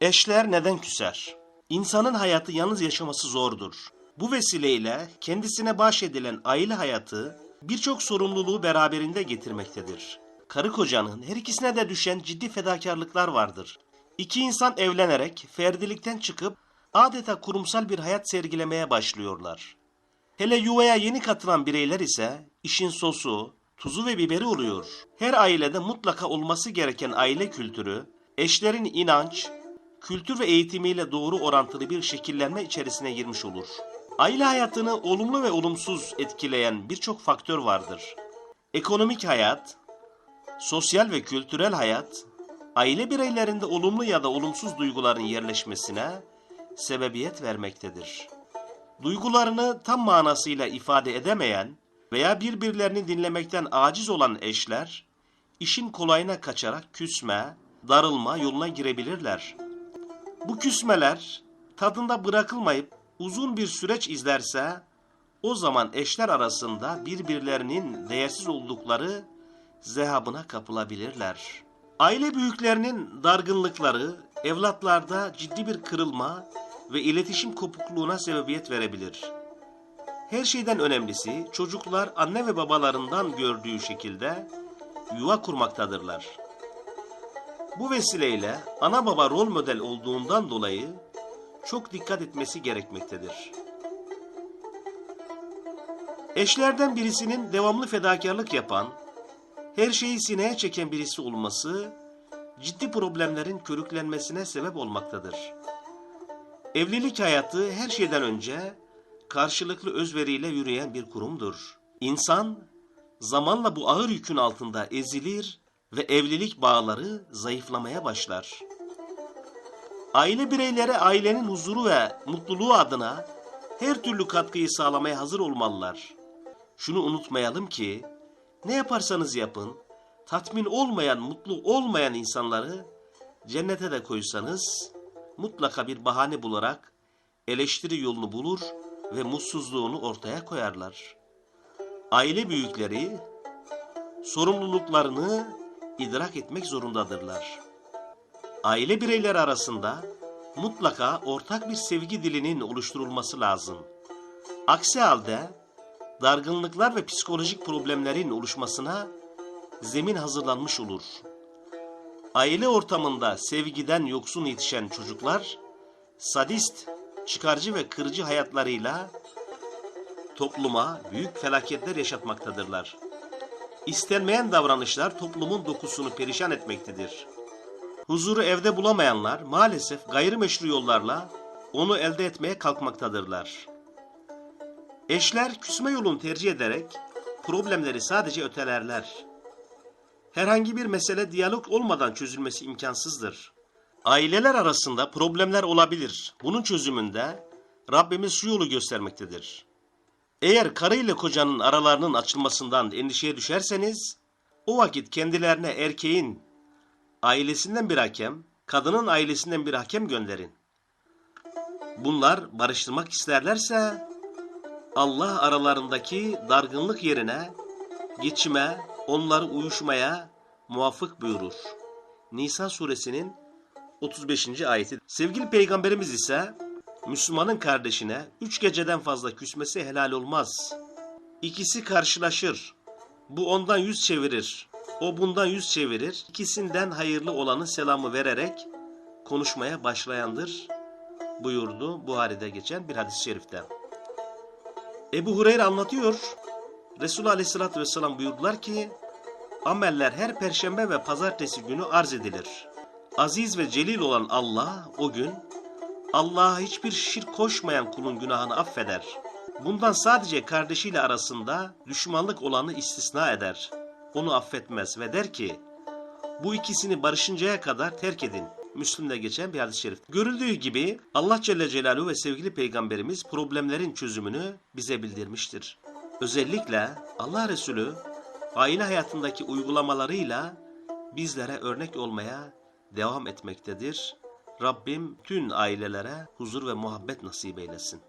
Eşler neden küser? İnsanın hayatı yalnız yaşaması zordur. Bu vesileyle kendisine bahşedilen aile hayatı birçok sorumluluğu beraberinde getirmektedir. Karı kocanın her ikisine de düşen ciddi fedakarlıklar vardır. İki insan evlenerek ferdilikten çıkıp adeta kurumsal bir hayat sergilemeye başlıyorlar. Hele yuvaya yeni katılan bireyler ise işin sosu, tuzu ve biberi oluyor. Her ailede mutlaka olması gereken aile kültürü, eşlerin inanç, kültür ve eğitimiyle doğru orantılı bir şekillenme içerisine girmiş olur. Aile hayatını olumlu ve olumsuz etkileyen birçok faktör vardır. Ekonomik hayat, sosyal ve kültürel hayat, aile bireylerinde olumlu ya da olumsuz duyguların yerleşmesine sebebiyet vermektedir. Duygularını tam manasıyla ifade edemeyen veya birbirlerini dinlemekten aciz olan eşler, işin kolayına kaçarak küsme, darılma yoluna girebilirler. Bu küsmeler tadında bırakılmayıp uzun bir süreç izlerse, o zaman eşler arasında birbirlerinin değersiz oldukları zehabına kapılabilirler. Aile büyüklerinin dargınlıkları evlatlarda ciddi bir kırılma ve iletişim kopukluğuna sebebiyet verebilir. Her şeyden önemlisi çocuklar anne ve babalarından gördüğü şekilde yuva kurmaktadırlar. Bu vesileyle ana baba rol model olduğundan dolayı çok dikkat etmesi gerekmektedir. Eşlerden birisinin devamlı fedakarlık yapan, her şeyi sineye çeken birisi olması ciddi problemlerin körüklenmesine sebep olmaktadır. Evlilik hayatı her şeyden önce karşılıklı özveriyle yürüyen bir kurumdur. İnsan zamanla bu ağır yükün altında ezilir ve evlilik bağları zayıflamaya başlar. Aile bireyleri ailenin huzuru ve mutluluğu adına her türlü katkıyı sağlamaya hazır olmalılar. Şunu unutmayalım ki ne yaparsanız yapın tatmin olmayan, mutlu olmayan insanları cennete de koysanız mutlaka bir bahane bularak eleştiri yolunu bulur ve mutsuzluğunu ortaya koyarlar. Aile büyükleri sorumluluklarını idrak etmek zorundadırlar. Aile bireyleri arasında mutlaka ortak bir sevgi dilinin oluşturulması lazım. Aksi halde dargınlıklar ve psikolojik problemlerin oluşmasına zemin hazırlanmış olur. Aile ortamında sevgiden yoksun yetişen çocuklar, sadist, çıkarcı ve kırıcı hayatlarıyla topluma büyük felaketler yaşatmaktadırlar. İstenmeyen davranışlar toplumun dokusunu perişan etmektedir. Huzuru evde bulamayanlar maalesef gayrimeşru yollarla onu elde etmeye kalkmaktadırlar. Eşler küsme yolunu tercih ederek problemleri sadece ötelerler. Herhangi bir mesele diyalog olmadan çözülmesi imkansızdır. Aileler arasında problemler olabilir. Bunun çözümünde Rabbimiz şu yolu göstermektedir. Eğer karı ile kocanın aralarının açılmasından endişeye düşerseniz, o vakit kendilerine erkeğin ailesinden bir hakem, kadının ailesinden bir hakem gönderin. Bunlar barıştırmak isterlerse, Allah aralarındaki dargınlık yerine geçime, onları uyuşmaya muvaffık buyurur. Nisa suresinin 35. ayeti. Sevgili peygamberimiz ise Müslümanın kardeşine üç geceden fazla küsmesi helal olmaz. İkisi karşılaşır. Bu ondan yüz çevirir. O bundan yüz çevirir. İkisinden hayırlı olanı selamı vererek konuşmaya başlayandır buyurdu Buhari'de geçen bir hadis-i şerifte. Ebu Hureyre anlatıyor. Resulullah Aleyhisselatü Vesselam buyurdular ki ameller her perşembe ve pazartesi günü arz edilir. Aziz ve celil olan Allah o gün Allah'a hiçbir şirk koşmayan kulun günahını affeder. Bundan sadece kardeşiyle arasında düşmanlık olanı istisna eder. Onu affetmez ve der ki, bu ikisini barışıncaya kadar terk edin. Müslüm'de geçen bir hadis-i şerif. Görüldüğü gibi Allah Celle Celaluhu ve sevgili peygamberimiz problemlerin çözümünü bize bildirmiştir. Özellikle Allah Resulü aile hayatındaki uygulamalarıyla bizlere örnek olmaya devam etmektedir. Rabbim tüm ailelere huzur ve muhabbet nasip eylesin.